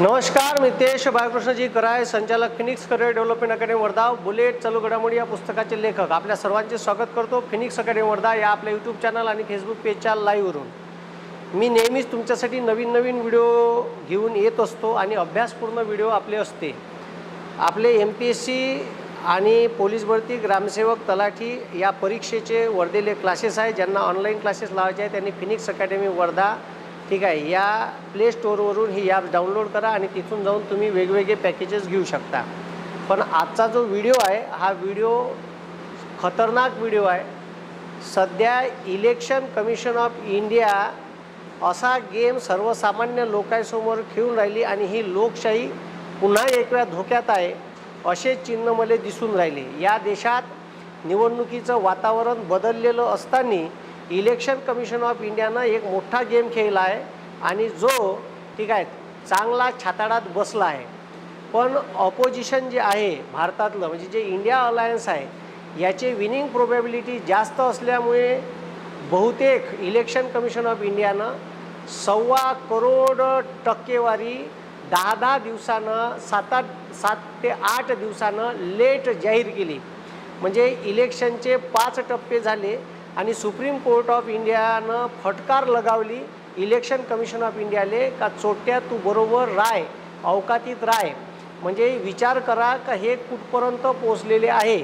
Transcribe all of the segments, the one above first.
नमस्कार मितेश बाळकृष्णजी कराय संचालक Phoenix career development academy Wardha bullet चालू घडामोडी या पुस्तकाचे लेखक. आपल्या सर्वांचे स्वागत करतो फिनिक्स अकॅडमी वर्धा या आपल्या यूट्यूब चॅनल आणि फेसबुक पेजच्या लाईव्हवरून मी नेहमीच तुमच्यासाठी नवीन नवीन व्हिडिओ घेऊन येत असतो आणि अभ्यासपूर्ण व्हिडिओ आपले असते. आपले एम पी एस सी आणि पोलीस भरती ग्रामसेवक तलाठी या परीक्षेचे वर्धेले क्लासेस आहे ज्यांना ऑनलाईन क्लासेस लावायचे आहे त्यांनी फिनिक्स अकॅडमी वर्धा ठीक आहे या प्ले स्टोअरवरून ही ॲप डाउनलोड करा आणि तिथून जाऊन तुम्ही वेगवेगळे पॅकेजेस घेऊ शकता. पण आजचा जो व्हिडिओ आहे हा व्हिडिओ खतरनाक व्हिडिओ आहे. सध्या इलेक्शन कमिशन ऑफ इंडिया असा गेम सर्वसामान्य लोकांसमोर खेळून राहिली आणि ही लोकशाही पुन्हा एक वेळा धोक्यात आहे असे चिन्ह मला दिसून राहिले. या देशात निवडणुकीचं वातावरण बदललेलं असताना इलेक्शन कमिशन ऑफ इंडियानं एक मोठा गेम खेळला आहे आणि जो ठीक आहे चांगला छाताडात बसला आहे. पण ऑपोजिशन जे आहे भारतातलं म्हणजे जे इंडिया अलायन्स आहे याचे विनिंग प्रोबॅबिलिटी जास्त असल्यामुळे बहुतेक इलेक्शन कमिशन ऑफ इंडियानं सव्वा करोड टक्केवारी दहा दहा दिवसानं सात आठ सात ते आठ दिवसानं लेट जाहीर केली. म्हणजे इलेक्शनचे पाच टप्पे झाले. आणि सुप्रीम कोर्ट ऑफ इंडियानं फटकार लगावली. इलेक्शन कमिशन ऑफ इंडियाले का चोट्या तू बरोबर राय अवकातीत राय. म्हणजे विचार करा का हे कुठपर्यंत पोचलेले आहे.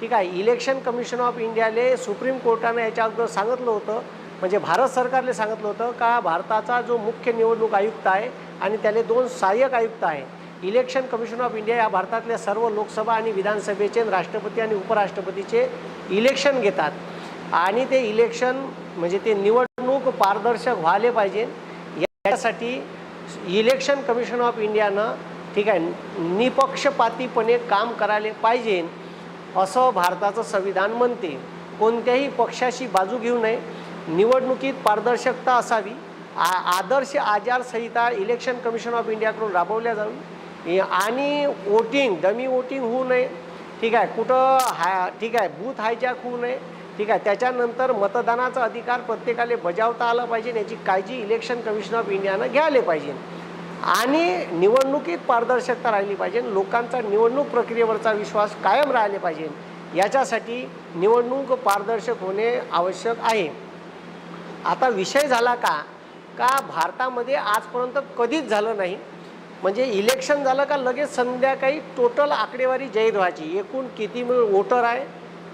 ठीक आहे इलेक्शन कमिशन ऑफ इंडियाले सुप्रीम कोर्टानं याच्या अगोदर सांगितलं होतं. म्हणजे भारत सरकारले सांगितलं होतं का भारताचा जो मुख्य निवडणूक आयुक्त आहे आणि त्याले दोन सहाय्यक आयुक्त आहे. इलेक्शन कमिशन ऑफ इंडिया या भारतातल्या सर्व लोकसभा आणि विधानसभेचे राष्ट्रपती आणि उपराष्ट्रपतीचे इलेक्शन घेतात. आणि ते इलेक्शन म्हणजे ते निवडणूक पारदर्शक व्हायला पाहिजे. यासाठी इलेक्शन कमिशन ऑफ इंडियानं ठीक आहे निपक्षपातीपणे काम करायला पाहिजे असं भारताचं संविधान म्हणते. कोणत्याही पक्षाशी बाजू घेऊ नये. निवडणुकीत पारदर्शकता असावी. आ आदर्श आचारसंहिता इलेक्शन कमिशन ऑफ इंडियाकडून राबवल्या जावी. आणि वोटिंग डमी वोटिंग होऊ नये. ठीक आहे कुठं हा ठीक आहे बूथ हायजॅक होऊ नये. ठीक आहे त्याच्यानंतर मतदानाचा अधिकार प्रत्येकाला बजावता आला पाहिजे याची काळजी इलेक्शन कमिशन ऑफ इंडियानं घ्यायला पाहिजे. आणि निवडणुकीत पारदर्शकता राहिली पाहिजे लोकांचा निवडणूक प्रक्रियेवरचा विश्वास कायम राहिले पाहिजे याच्यासाठी निवडणूक पारदर्शक होणे आवश्यक आहे. आता विषय झाला का का भारतामध्ये आजपर्यंत कधीच झालं नाही? म्हणजे इलेक्शन झालं का लगेच संध्याकाळी टोटल आकडेवारी जाहीर व्हायची एकूण किती वोटर आहे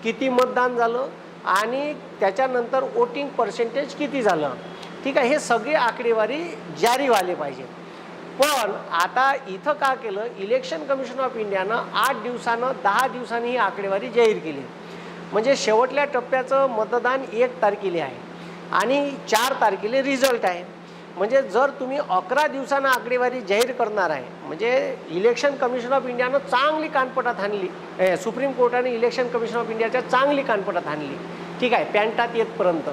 किती मतदान झालं आणि त्याच्यानंतर वोटिंग पर्सेंटेज किती झालं? ठीक आहे हे सगळे आकडेवारी जारी व्हायला पाहिजे पण आता इथं का केलं? इलेक्शन कमिशन ऑफ इंडियानं आठ दिवसानं दहा दिवसांनी ही आकडेवारी जाहीर केली. म्हणजे शेवटल्या टप्प्याचं मतदान एक तारखेला आहे. आणि चार तारखेला रिझल्ट आहे. म्हणजे जर तुम्ही अकरा दिवसांना आकडेवारी जाहीर करणार आहे म्हणजे इलेक्शन कमिशन ऑफ इंडियानं चांगली कानपटात आणली. सुप्रीम कोर्टाने इलेक्शन कमिशन ऑफ इंडियाच्या चांगली कानपटात आणली. ठीक आहे पॅन्टात येतपर्यंत.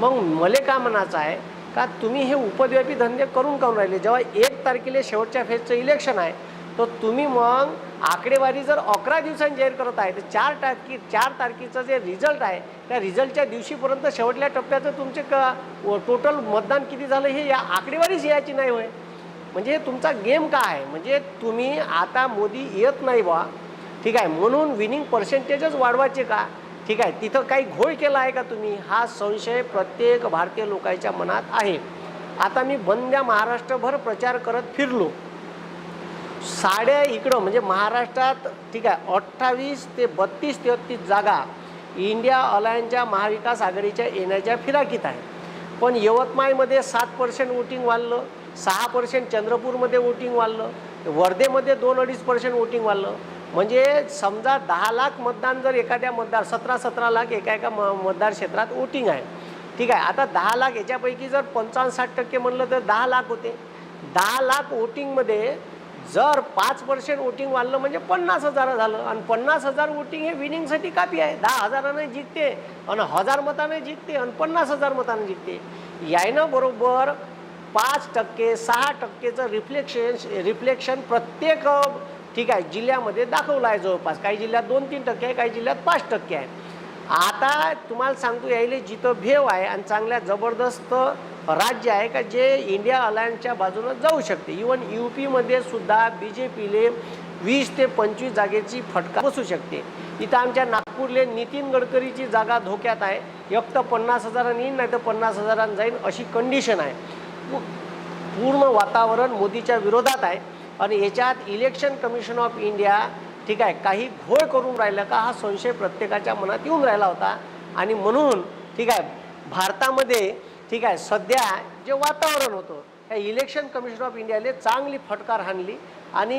मग मले का म्हणायचं आहे का तुम्ही हे उपद्व्यापी धंदे करून काऊन राहिले? जेव्हा एक तारखेला शेवटच्या फेजचं इलेक्शन आहे तर तुम्ही मग आकडेवारी जर अकरा दिवसांनी जाहीर करत आहे तर चार तारखी चार तारखेचं जे रिझल्ट आहे त्या रिझल्टच्या दिवशीपर्यंत शेवटल्या टप्प्याचं तुमचे क टोटल मतदान किती झालं हे या आकडेवारीच यायची नाही होय. म्हणजे तुमचा गेम काय आहे? म्हणजे तुम्ही आता मोदी येत नाही बा ठीक आहे म्हणून विनिंग पर्सेंटेजच वाढवायचे का? ठीक आहे तिथं काही घोळ केला आहे का तुम्ही? हा संशय प्रत्येक भारतीय लोकांच्या मनात आहे. आता मी बंद्या महाराष्ट्रभर प्रचार करत फिरलो. साड्या इकडं म्हणजे महाराष्ट्रात ठीक आहे अठ्ठावीस ते बत्तीस तेहत्तीस जागा इंडिया अलायन्सच्या महाविकास आघाडीच्या येण्याच्या फिराकीत आहे. पण यवतमाळमध्ये सात पर्सेंट वोटिंग वाढलं सहा पर्सेंट चंद्रपूरमध्ये वोटिंग वाढलं वर्धेमध्ये दोन अडीच पर्सेंट वोटिंग वाढलं. म्हणजे समजा दहा लाख मतदान जर एखाद्या मतदार सतरा सतरा लाख एका एका म मतदार क्षेत्रात वोटिंग आहे. ठीक आहे आता दहा लाख याच्यापैकी जर पंचावन्न साठ टक्के म्हणलं तर दहा लाख होते. दहा लाख वोटिंगमध्ये जर पाच पर्सेंट वोटिंग वाढलं म्हणजे पन्नास हजार झालं. आणि पन्नास हजार वोटिंग हे विनिंगसाठी कापी आहे. दहा हजाराने जिंकते आणि हजार मताने जिंकते आणि पन्नास हजार मताने जिंकते. यायनं बरोबर पाच टक्के सहा टक्केचं रिफ्लेक्शन रिफ्लेक्शन प्रत्येक ठीक आहे जिल्ह्यामध्ये दाखवलं आहे जवळपास. काही जिल्ह्यात दोन तीन टक्के आहे काही जिल्ह्यात पाच टक्के आहे. आता तुम्हाला सांगतो यायले जिथं भेव आहे आणि चांगल्या जबरदस्त राज्य आहे का जे इंडिया अलायन्सच्या बाजूनं जाऊ शकते. इवन यू पीमध्ये सुद्धा बी जे पीले वीस ते पंचवीस जागेची फटका बसू शकते. इथं आमच्या नागपूरले नितीन गडकरीची जागा धोक्यात आहे. एक तर पन्नास हजारांनी येईन नाही तर पन्नास हजारांनी जाईन अशी कंडिशन आहे. पूर्ण वातावरण मोदीच्या विरोधात आहे. आणि याच्यात इलेक्शन कमिशन ऑफ इंडिया ठीक आहे काही घोळ करून राहिलं का हा संशय प्रत्येकाच्या मनात येऊन राहिला होता. आणि म्हणून ठीक आहे भारतामध्ये ठीक आहे सध्या जे वातावरण होतं ह्या इलेक्शन कमिशन ऑफ इंडियाने चांगली फटकार हाणली. आणि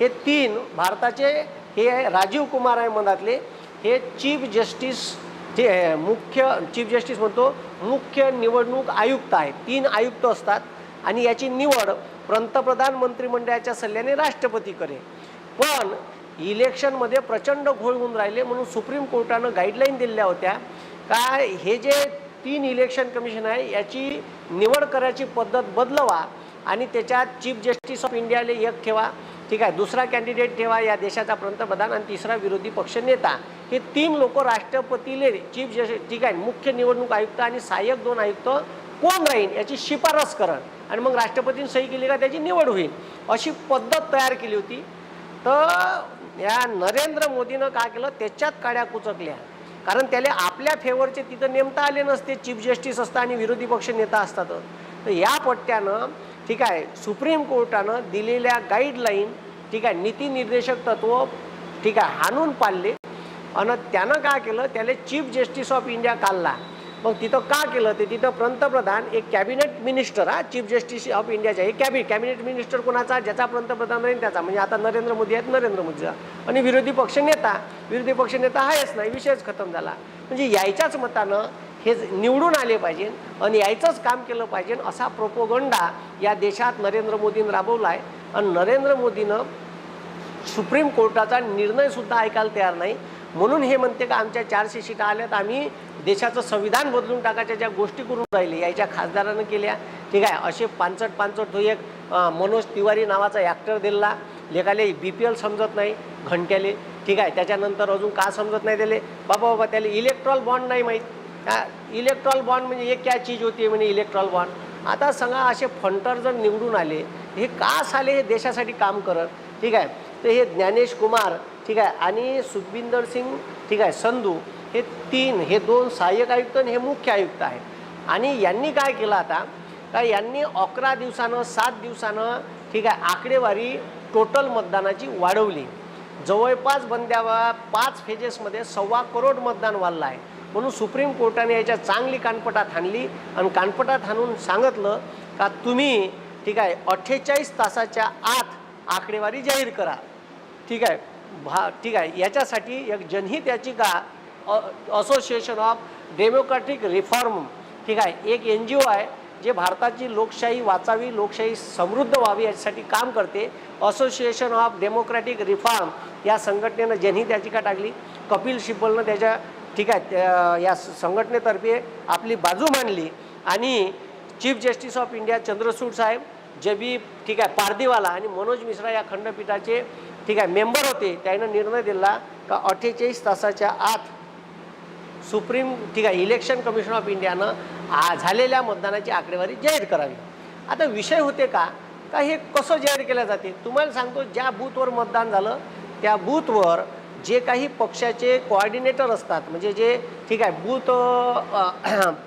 हे तीन भारताचे हे राजीव कुमार आहे मनातले हे चीफ जस्टिस ते मुख्य चीफ जस्टिस म्हणतो मुख्य निवडणूक आयुक्त आहे तीन आयुक्त असतात. आणि याची निवड पंतप्रधान मंत्रिमंडळाच्या सल्ल्याने राष्ट्रपती करे पण इलेक्शनमध्ये प्रचंड घोळ होऊन राहिले म्हणून सुप्रीम कोर्टानं गाईडलाईन दिलेल्या होत्या. का हे जे तीन इलेक्शन कमिशन आहे याची निवड करायची पद्धत बदलवा आणि त्याच्यात चीफ जस्टिस ऑफ इंडियाले एक ठेवा. ठीक आहे दुसरा कॅन्डिडेट ठेवा या देशाचा पंतप्रधान आणि तिसरा विरोधी पक्ष नेता. हे तीन लोक राष्ट्रपतीले चीफ जस्टिस ठीक आहे मुख्य निवडणूक आयुक्त आणि सहाय्यक दोन आयुक्त कोण राहील याची शिफारस करण आणि मग राष्ट्रपतींनी सही केली का त्याची निवड होईल. अशी पद्धत तयार केली होती. तर या नरेंद्र मोदीनं काय केलं? त्याच्यात काड्या कुचकल्या. कारण त्याला आपल्या फेवरचे तिथं नेमता आले नसते. चीफ जस्टिस असतात आणि विरोधी पक्ष नेता असतात. तर या पट्ट्यानं ठीक आहे सुप्रीम कोर्टानं दिलेल्या गाईडलाईन ठीक आहे नीती निर्देशक तत्व ठीक आहे हाणून पाडले. आणि त्यानं काय केलं? त्याला चीफ जस्टिस ऑफ इंडिया काढला. मग तिथं का केलं? ते तिथं पंतप्रधान एक कॅबिनेट मिनिस्टर हा चीफ जस्टिस ऑफ इंडियाच्या हे कॅबिनेट कॅबिनेट मिनिस्टर कोणाचा? ज्याचा पंतप्रधान राहील त्याचा. म्हणजे आता नरेंद्र मोदी आहेत नरेंद्र मोदीचा आणि विरोधी पक्ष नेता विरोधी पक्ष नेता आहेच नाही विषयच खतम झाला. म्हणजे यायच्याच मतानं हे निवडून आले पाहिजे आणि यायचंच काम केलं पाहिजे असा प्रोपोगंडा या देशात नरेंद्र मोदीनं राबवला आहे आणि नरेंद्र मोदीनं सुप्रीम कोर्टाचा निर्णयसुद्धा ऐकायला तयार नाही. म्हणून हे म्हणते का आमच्या चारशे सीटा आल्यात आम्ही देशाचं संविधान बदलून टाकायच्या ज्या गोष्टी करून राहिल्या याच्या खासदारानं केल्या ठीक आहे? असे पानचट पानचट तो एक मनोज तिवारी नावाचा ॲक्टर दिला. लेखाले बी पी एल समजत नाही घंट्याले ठीक आहे? त्याच्यानंतर अजून का समजत नाही त्याले? बाबा बाबा त्याला इलेक्ट्रॉल बॉन्ड नाही माहीत. इलेक्ट्रॉल बॉन्ड म्हणजे एक क्या चीज होती म्हणे इलेक्ट्रॉल बॉन्ड आता सांगा असे फंटर जर निवडून आले हे का साले हे देशासाठी काम करत? ठीक आहे? तर हे ज्ञानेश कुमार ठीक आहे? आणि सुखबिंदर सिंग ठीक आहे? संधू हे तीन हे दोन सहाय्यक आयुक्त आणि हे मुख्य आयुक्त आहेत. आणि यांनी काय केलं आता? का यांनी अकरा दिवसानं सात दिवसानं ठीक आहे आकडेवारी टोटल मतदानाची वाढवली. जवळपास बंद्यावा पाच फेजेसमध्ये सव्वा करोड मतदान वाढलं आहे. म्हणून सुप्रीम कोर्टाने याच्या चांगली कानपटात आणली आणि कानपटात आणून सांगितलं का तुम्ही ठीक आहे अठ्ठेचाळीस तासाच्या आत आकडेवारी जाहीर करा. ठीक आहे भा ठीक आहे याच्यासाठी एक जनहित याचिका असोसिएशन ऑफ डेमोक्रॅटिक रिफॉर्म ठीक आहे. एक एन जी ओ आहे जे भारताची लोकशाही वाचावी लोकशाही समृद्ध व्हावी याच्यासाठी काम करते. असोसिएशन ऑफ डेमोक्रॅटिक रिफॉर्म या संघटनेनं जनहित याचिका टाकली. कपिल सिब्बलनं त्याच्या ठीक आहे त्या- या संघटनेतर्फे आपली बाजू मांडली आणि chief justice of India Chandrachud साहेब जे बी ठीक आहे पारदीवाला आणि मनोज मिश्रा या खंडपीठाचे ठीक आहे मेंबर होते. त्यानं निर्णय दिला का अठ्ठेचाळीस तासाच्या आत सुप्रीम ठीक आहे इलेक्शन कमिशन ऑफ इंडियानं आ झालेल्या मतदानाची आकडेवारी जाहीर करावी. आता विषय होते का का हे कसं जाहीर केलं जाते तुम्हाला सांगतो ज्या बूथवर मतदान झालं त्या बूथवर जे काही पक्षाचे कोऑर्डिनेटर असतात म्हणजे जे ठीक आहे बूथ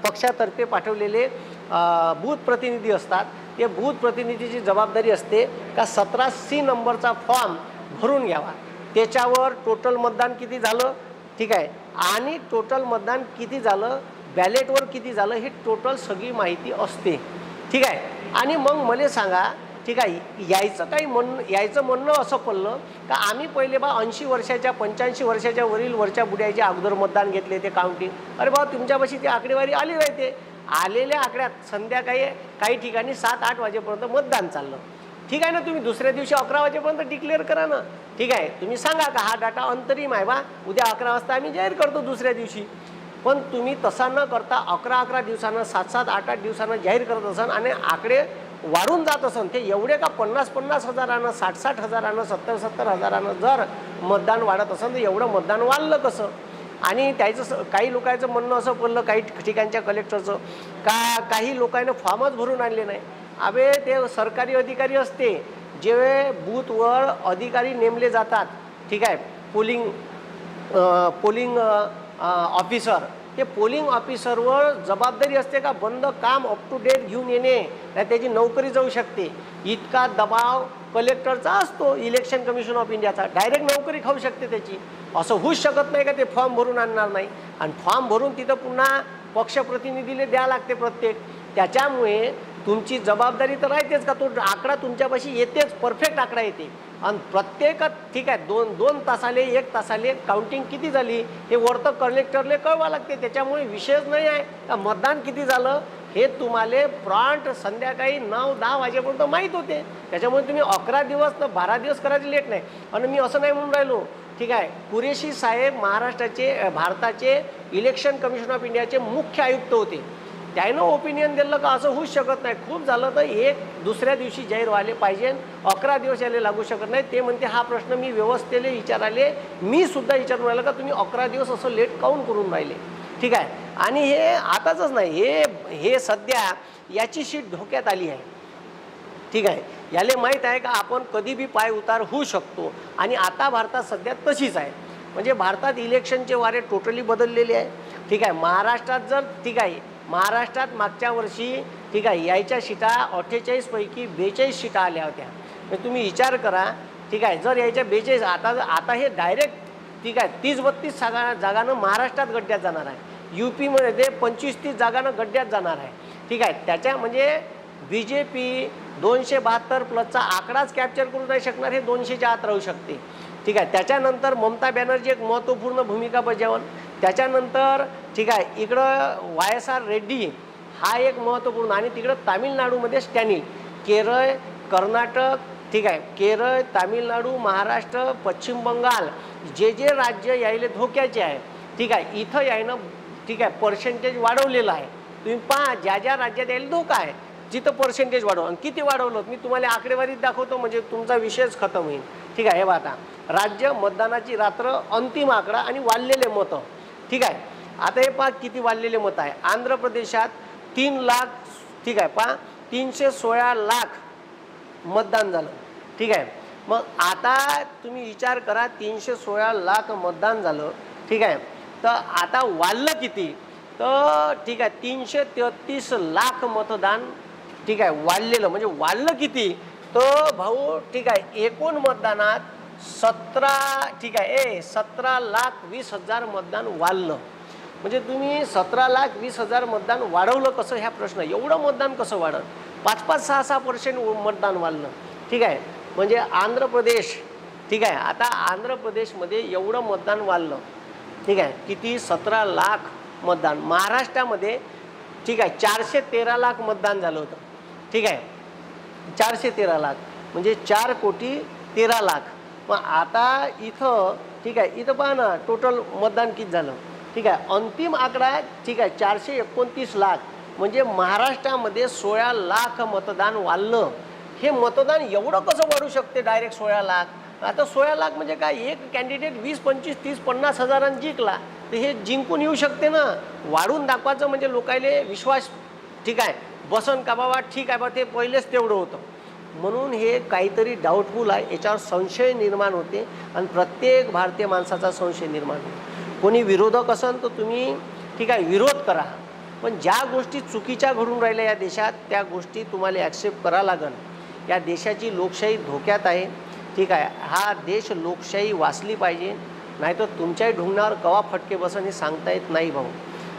पक्षातर्फे पाठवलेले बूथ प्रतिनिधी असतात ते बूथ प्रतिनिधीची जबाबदारी असते का सतरा सी नंबरचा फॉर्म भरून घ्यावा? त्याच्यावर टोटल मतदान किती झालं? ठीक आहे आणि टोटल मतदान किती झालं? बॅलेटवर किती झालं? हे टोटल सगळी माहिती असते. ठीक आहे? आणि मग मला सांगा ठीक आहे यायचं काही म्हण यायचं म्हणणं असं पडलं का आम्ही पहिले बा ऐंशी वर्षाच्या पंच्याऐंशी वर्षाच्या वरील वरच्या बुड्याचे अगोदर मतदान घेतले ते काउंटिंग अरे बा तुमच्यापाशी ती आकडेवारी आली राहते. आलेल्या आकड्यात संध्याकाळी काही ठिकाणी सात आठ वाजेपर्यंत मतदान चाललं. ठीक आहे ना तुम्ही दुसऱ्या दिवशी अकरा वाजेपर्यंत डिक्लेअर करा ना. ठीक आहे तुम्ही सांगा का हा डाटा अंतरिम आहे बा. उद्या अकरा वाजता आम्ही जाहीर करतो दुसऱ्या दिवशी. पण तुम्ही तसा न करता अकरा अकरा दिवसानं सात सात आठ आठ दिवसानं जाहीर करत असाल आणि आकडे वाढून जात असन ते एवढे का पन्नास पन्नास हजारानं साठ साठ हजारानं सत्तर सत्तर हजारानं जर मतदान वाढत असेल तर एवढं मतदान वाढलं कसं? आणि त्याचं स- काही लोकांचं म्हणणं असं पडलं काही ठिकाणच्या कलेक्टरचं का काही लोकांना फॉर्मच भरून आणले नाही. अबे ते सरकारी अधिकारी असते. जे बूथवर अधिकारी नेमले जातात. ठीक आहे? Polling polling officer. ते पोलिंग ऑफिसरवर जबाबदारी असते का? बंद काम अप टू डेट घेऊन येणे. नाही त्याची नोकरी जाऊ शकते. इतका दबाव कलेक्टरचा असतो. इलेक्शन कमिशन ऑफ इंडियाचा डायरेक्ट नोकरी खाऊ शकते त्याची. असं होऊच शकत नाही का ते फॉर्म भरून आणणार नाही? आणि फॉर्म भरून तिथं पुन्हा पक्षप्रतिनिधीला द्यावं लागते प्रत्येक. त्याच्यामुळे तुमची जबाबदारी तर राहतेच का? तो आकडा तुमच्यापाशी येतेच परफेक्ट आकडा येते. आणि प्रत्येक ठीक आहे दोन दोन तासाले एक तासाले काउंटिंग किती झाली? हे वरतं कलेक्टरले कळवा लागते. त्याच्यामुळे विषयच नाही आहे. का मतदान किती झालं? हे तुम्हाला प्रॉन्ट संध्याकाळी नऊ दहा वाजेपर्यंत माहीत होते. त्याच्यामुळे तुम्ही अकरा दिवस तर बारा दिवस करायचे लेट नाही. आणि मी असं नाही म्हणून राहिलो. ठीक आहे कुरेशी साहेब महाराष्ट्राचे भारताचे इलेक्शन कमिशन ऑफ इंडियाचे मुख्य आयुक्त होते. त्यानं ओपिनियन दिलं का असं होऊच शकत नाही. खूप झालं तर एक दुसऱ्या दिवशी जाहीर व्हायला पाहिजे अकरा दिवस यायला लागू शकत नाही. ते म्हणते हा प्रश्न मी व्यवस्थेला विचाराले. मी सुद्धा विचारून राहिलं का तुम्ही अकरा दिवस असं लेट काऊन करून राहिले? ठीक आहे. आणि हे आताच नाही. हे हे सध्या याची शीट धोक्यात आली आहे. ठीक आहे. याले माहीत आहे का आपण कधी बी पाय उतार होऊ शकतो. आणि आता भारतात सध्या तशीच आहे. म्हणजे भारतात इलेक्शनचे वारे टोटली बदललेले आहे. ठीक आहे. महाराष्ट्रात जर ठीक आहे. महाराष्ट्रात मागच्या वर्षी ठीक आहे यायच्या शिटा अठ्ठेचाळीसपैकी बेचाळीस शिटा आल्या होत्या. म्हणजे तुम्ही विचार करा ठीक आहे जर यायच्या बेचाळीस आता आता हे डायरेक्ट ठीक आहे तीस बत्तीस जागा जागानं महाराष्ट्रात गड्ड्यात जाणार आहे. यू पीमध्ये पंचवीस तीस जागानं गड्ड्यात जाणार आहे. ठीक आहे त्याच्या म्हणजे बी जे पी दोनशे बहात्तर प्लसचा आकडाच कॅप्चर करू नाही शकणार हे दोनशेच्या आत राहू शकते. ठीक आहे त्याच्यानंतर ममता बॅनर्जी एक महत्त्वपूर्ण भूमिका बजावन त्याच्यानंतर ठीक आहे इकडं वाय एस आर रेड्डी हा एक महत्त्वपूर्ण आणि तिकडं तामिळनाडूमध्ये स्टॅनिल केरळ कर्नाटक ठीक आहे केरळ तामिळनाडू महाराष्ट्र पश्चिम बंगाल जे जे राज्य यायले धोक्याचे आहे ठीक आहे इथं यायनं ठीक आहे पर्सेंटेज वाढवलेलं आहे. तुम्ही पहा ज्या ज्या राज्यात यायला धोका आहे जिथं पर्सेंटेज वाढव आणि किती वाढवलं मी तुम्हाला आकडेवारीत दाखवतो म्हणजे तुमचा विषयच खतम होईल. ठीक आहे हे बघा आता राज्य मतदानाची रात्र अंतिम आकडा आणि वाढलेले मतं. ठीक आहे. आता हे पहा किती वाढलेले मत आहे. आंध्र प्रदेशात तीन लाख ठीक आहे पहा तीनशे सोळा लाख मतदान झालं. ठीक आहे. मग आता तुम्ही विचार करा तीनशे सोळा लाख मतदान झालं. ठीक आहे. तर आता वाढलं किती? तर ठीक आहे तीनशे तेहतीस लाख मतदान ठीक आहे वाढलेलं. म्हणजे वाढलं किती? तर भाऊ ठीक आहे एकूण मतदानात सतरा ठीक आहे. ए सतरा लाख वीस हजार मतदान वाढलं. म्हणजे तुम्ही सतरा लाख वीस हजार मतदान वाढवलं कसं ह्या प्रश्न? एवढं मतदान कसं वाढत पाच पाच सहा सहा पर्सेंट मतदान वाढलं. ठीक आहे. म्हणजे आंध्र प्रदेश ठीक आहे. आता आंध्र प्रदेशमध्ये एवढं मतदान वाढलं. ठीक आहे. किती? सतरा लाख मतदान. महाराष्ट्रामध्ये ठीक आहे चारशे तेरा लाख मतदान झालं होतं. ठीक आहे. चारशे तेरा लाख. म्हणजे चार कोटी तेरा लाख. मग आता इथं ठीक आहे इथं पहा ना टोटल मतदान किती झालं? ठीक आहे अंतिम आकडा आहे ठीक आहे चारशे एकोणतीस लाख. म्हणजे महाराष्ट्रामध्ये सोळा लाख मतदान वाढलं. हे मतदान एवढं कसं वाढू शकते डायरेक्ट सोळा लाख? आता सोळा लाख म्हणजे काय एक कॅन्डिडेट वीस पंचवीस तीस पन्नास हजारांनी जिंकला. तर हे जिंकून येऊ शकते ना? वाढून दाखवायचं म्हणजे लोकायले विश्वास ठीक आहे बसन का बाबा ठीक आहे बा ते पहिलेच तेवढं होतं. म्हणून हे काहीतरी डाऊटफुल आहे. याच्यावर संशय निर्माण होते आणि प्रत्येक भारतीय माणसाचा संशय निर्माण होतो. कोणी विरोधक असेल तर तुम्ही ठीक आहे विरोध करा. पण ज्या गोष्टी चुकीच्या घडून राहिल्या या देशात त्या गोष्टी तुम्हाला ॲक्सेप्ट करा लागन. या देशाची लोकशाही धोक्यात आहे. ठीक आहे हा देश लोकशाही वाचली पाहिजे. नाहीतर तुमच्याही ढुंगणावर कवा फटके बसन हे सांगता येत नाही भाऊ.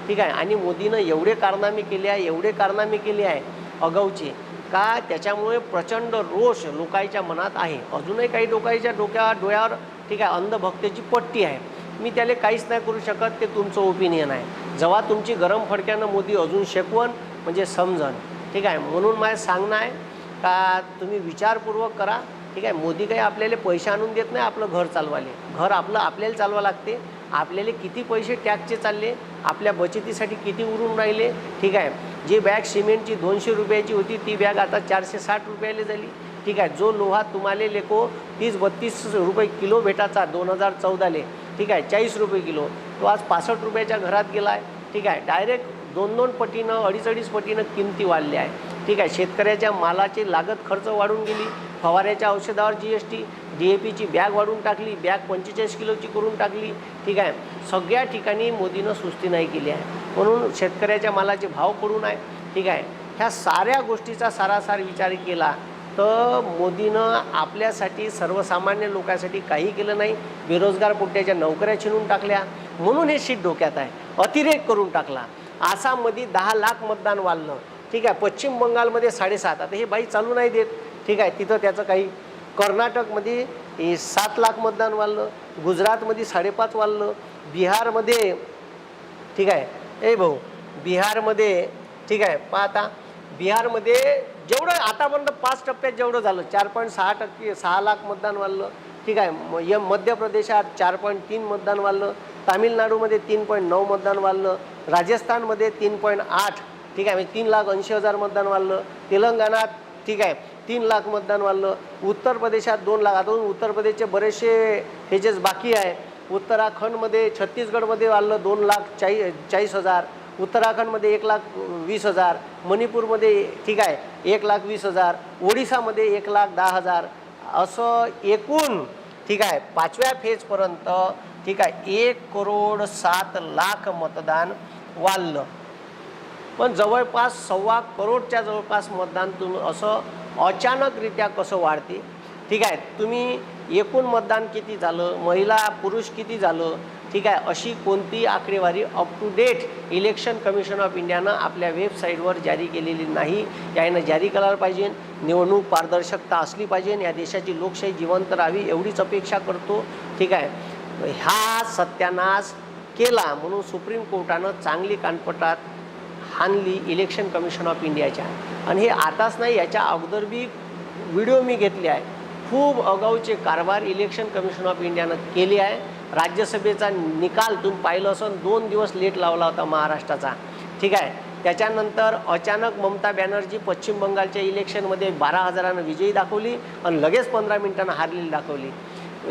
ठीक आहे आणि मोदीनं एवढे कारनामे केले आहे एवढे कारनामे केले आहे अगाऊचे का? त्याच्यामुळे प्रचंड रोष लोकांच्या मनात आहे. अजूनही काही लोकांच्या डोक्या डोळ्यावर ठीक आहे अंधभक्तीची पट्टी आहे. मी त्याला काहीच नाही करू शकत ते तुमचं ओपिनियन आहे. जेव्हा तुमची गरम फडक्यानं मोदी अजून शेकवण म्हणजे समजन ठीक आहे म्हणून माझं सांगणं आहे का तुम्ही विचारपूर्वक करा. ठीक आहे मोदी काही आपल्याला पैसे आणून देत नाही आपलं घर चालवाले घर आपलं आपल्याला चालवा लागते. आपल्याला किती पैसे टॅक्सचे चालले आपल्या बचतीसाठी किती उरून राहिले. ठीक आहे जी बॅग सिमेंटची दोनशे रुपयाची होती ती बॅग आता चारशे साठ रुपयाला झाली. ठीक आहे जो लोहा तुम्हाला लेको तीस बत्तीस रुपये किलो भेटाचा दोन हजार चौदाले. ठीक आहे चाळीस रुपये किलो. तो आज पासष्ट रुपयाच्या घरात गेला आहे ठीक आहे डायरेक्ट दोन दोन पटीनं अडीच अडीच पटीनं किमती वाढल्या आहे ठीक आहे शेतकऱ्याच्या मालाची लागत खर्च वाढून गेली. फवाऱ्याच्या औषधावर G S T D A Peechi bag वाढून टाकली. बॅग पंचेचाळीस किलोची करून टाकली. ठीक आहे सगळ्या ठिकाणी मोदीनं सुस्ती नाही केली आहे. म्हणून शेतकऱ्याच्या मालाचे भाव पडून आहे. ठीक आहे. ह्या साऱ्या गोष्टीचा सारासार विचार केला तर मोदीनं आपल्यासाठी सर्वसामान्य लोकांसाठी काही केलं नाही. बेरोजगार पोट्याच्या नोकऱ्या छिनून टाकल्या. म्हणून हे शीट डोक्यात आहे. अतिरेक करून टाकला. आसाममध्ये दहा लाख मतदान वाढलं. ठीक आहे. पश्चिम बंगालमध्ये साडेसात. आता हे बाई चालू नाही देत. ठीक आहे. तिथं त्याचं काही कर्नाटकमध्ये सात लाख मतदान वाढलं. गुजरातमध्ये साडेपाच वाढलं. बिहारमध्ये ठीक आहे ए भाऊ बिहारमध्ये ठीक आहे पहा आता. बिहारमध्ये जेवढं आतापर्यंत पाच टप्प्यात जेवढं झालं चार पॉईंट सहा टक्के सहा लाख मतदान वाढलं ठीक आहे. म य मध्य प्रदेशात चार पॉईंट तीन मतदान वाढलं तामिळनाडूमध्ये तीन पॉईंट नऊ मतदान वाढलं राजस्थानमध्ये तीन पॉईंट आठ ठीक आहे म्हणजे तीन लाख ऐंशी हजार मतदान वाढलं तेलंगणात ठीक आहे तीन लाख मतदान वाढलं उत्तर प्रदेशात दोन लाख आता उत्तर प्रदेशचे बरेचसे ह्याचेच बाकी आहे. उत्तराखंडमध्ये छत्तीसगडमध्ये वाढलं दोन लाख चाळी चाळीस हजार उत्तराखंडमध्ये एक लाख वीस हजार मणिपूरमध्ये ठीक आहे एक लाख वीस हजार ओडिसामध्ये एक लाख दहा हजार असं एकूण ठीक आहे पाचव्या फेजपर्यंत ठीक आहे एक करोड सात लाख मतदान वाढलं. पण जवळपास सव्वा करोडच्या जवळपास मतदान तुम्ही असं अचानकरित्या कसं वाढते? ठीक आहे तुम्ही एकूण मतदान किती झालं? महिला पुरुष किती झालं? ठीक आहे अशी कोणती आकडेवारी up to date election commission of इंडियानं आपल्या वेबसाईटवर जारी केलेली नाही. यानं जारी करायला पाहिजे. निवडणूक पारदर्शकता असली पाहिजे. या देशाची लोकशाही जिवंत राहावी एवढीच अपेक्षा करतो. ठीक आहे हा सत्यानाश केला म्हणून सुप्रीम कोर्टानं चांगली कानपटात हानली इलेक्शन कमिशन ऑफ इंडियाच्या आणि हे आताच नाही याच्या अगोदर बी व्हिडिओ मी घेतले आहे. खूप अगाऊचे कारभार इलेक्शन कमिशन ऑफ इंडियानं केले आहे. राज्यसभेचा निकाल तुम्ही पाहिलं असून दोन दिवस लेट लावला होता महाराष्ट्राचा. ठीक आहे. त्याच्यानंतर अचानक ममता बॅनर्जी पश्चिम बंगालच्या इलेक्शनमध्ये बारा हजारानं विजयी दाखवली आणि लगेच पंधरा मिनिटांनं हारलेली दाखवली.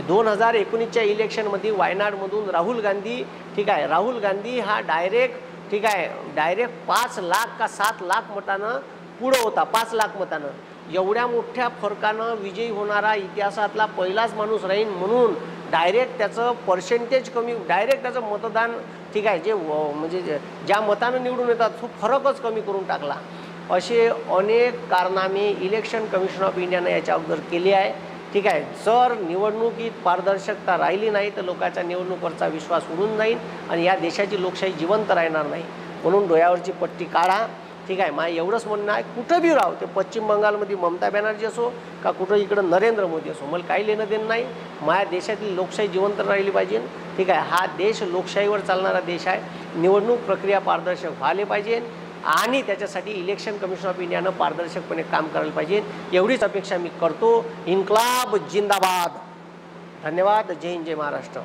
दोन हजार एकोणीसच्या इलेक्शनमध्ये वायनाडमधून राहुल गांधी ठीक आहे राहुल गांधी हा डायरेक्ट ठीक आहे डायरेक्ट पाच लाख का सात लाख मतानं पुढं होता पाच लाख मतानं. एवढ्या मोठ्या फरकानं विजयी होणारा इतिहासातला पहिलाच माणूस राहीन म्हणून डायरेक्ट त्याचं पर्सेंटेज कमी डायरेक्ट त्याचं मतदान ठीक आहे जे म्हणजे ज्या मतानं निवडून येतात तो फरकच कमी करून टाकला. असे अनेक कारनामे इलेक्शन कमिशन ऑफ इंडियानं याच्या अगोदर केले आहे. ठीक आहे जर निवडणुकीत पारदर्शकता राहिली नाही तर लोकांच्या निवडणुकीवरचा विश्वास उडून जाईल आणि या देशाची लोकशाही जिवंत राहणार नाही. म्हणून डोळ्यावरची पट्टी काढा. ठीक आहे माझं एवढंच म्हणणं आहे कुठं बी राहू ते पश्चिम बंगालमध्ये ममता बॅनर्जी असो का कुठं इकडं नरेंद्र मोदी असो मला काही लेणं देणं नाही. माझ्या देशातील लोकशाही जिवंत राहिली पाहिजे. ठीक आहे हा देश लोकशाहीवर चालणारा देश आहे. निवडणूक प्रक्रिया पारदर्शक व्हायला पाहिजे आणि त्याच्यासाठी इलेक्शन कमिशन ऑफ इंडियानं पारदर्शकपणे काम करायला पाहिजे. एवढीच अपेक्षा मी करतो. इन्क्लाब जिंदाबाद. धन्यवाद. जय हिंद जय महाराष्ट्र.